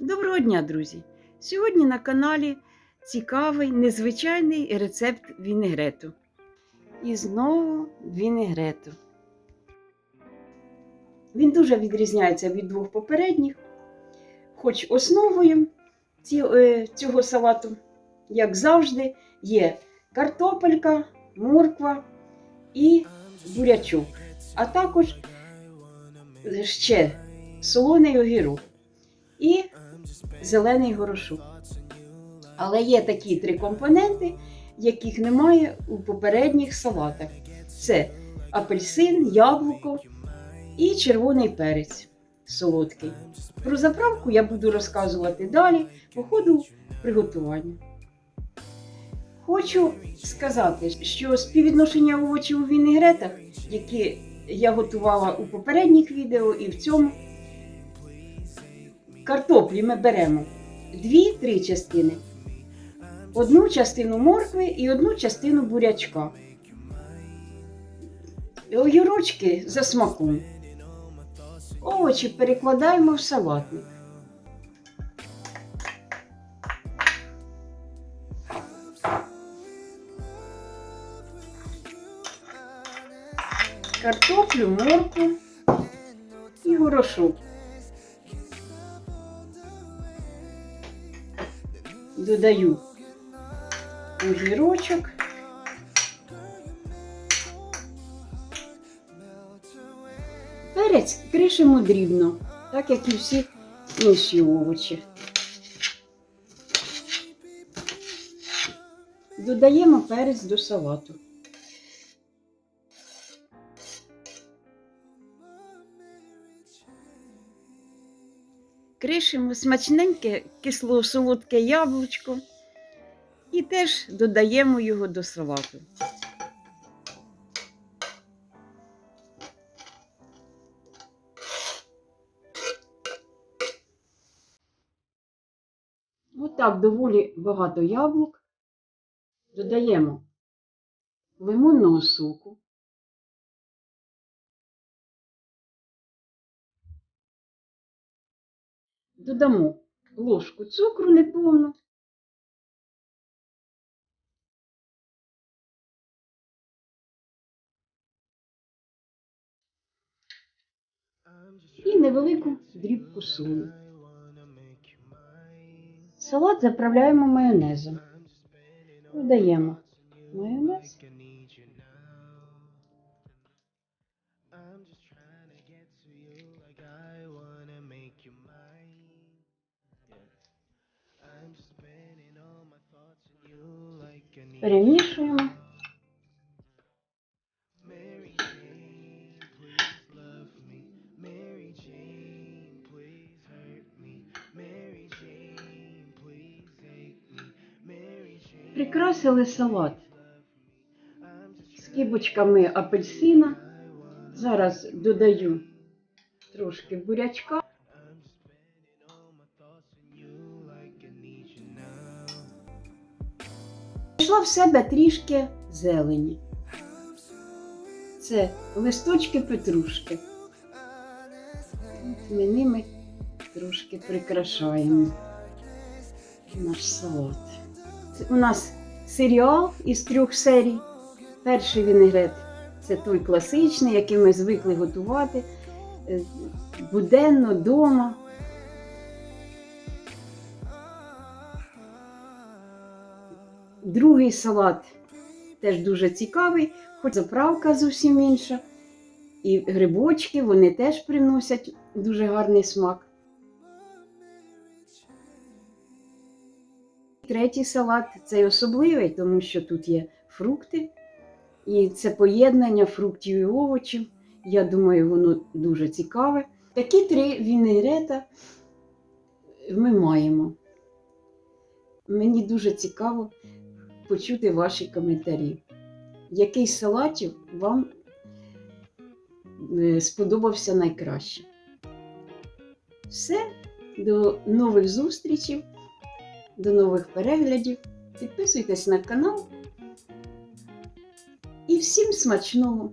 Доброго дня, друзі! Сьогодні на каналі цікавий, незвичайний рецепт вінегрету. І знову вінегрету. Він дуже відрізняється від двох попередніх, хоч основою е, цього салату, як завжди, є картопелька, морква і бурячок, а також ще солоний огірок і зелений горошок. Але є такі три компоненти, яких немає у попередніх салатах: це апельсин, яблуко і червоний перець солодкий. Про заправку я буду розказувати далі по ходу приготування. Хочу сказати, що співвідношення овочів у вінегретах, які я готувала у попередніх відео і в цьому, картоплі ми беремо дві-три частини. Одну частину моркви і одну частину бурячка. Огірочки за смаком. Овочі перекладаємо в салатник. Картоплю, моркву і горошок. Додаю огірочок. Перець кришимо дрібно, так як і всі інші овочі. Додаємо перець до салату. Кришимо смачненьке кисло-солодке яблучко і теж додаємо його до салату. Отак доволі багато яблук. Додаємо лимонного соку. Додамо ложку цукру неповну. І невелику дрібку солі. Салат заправляємо майонезом. Додаємо майонез. Перемішуємо. Прикрасили салат скибочками апельсина. Зараз додаю трошки бурячка. Пішла в себе трішки зелені. Це листочки петрушки. Ми ними трошки прикрашаємо наш салат. У нас серіал із трьох серій. Перший вінегрет це той класичний, який ми звикли готувати е, буденно вдома. Другий салат теж дуже цікавий, хоч заправка зовсім інша. І грибочки вони теж приносять дуже гарний смак. Третій салат цей особливий, тому що тут є фрукти. І це поєднання фруктів і овочів. Я думаю, воно дуже цікаве. Такі три вінегрета ми маємо. Мені дуже цікаво почути ваші коментарі. Який салатів вам е, сподобався найкраще? Все, до нових зустрічей, до нових переглядів. Підписуйтесь на канал. І всім смачного!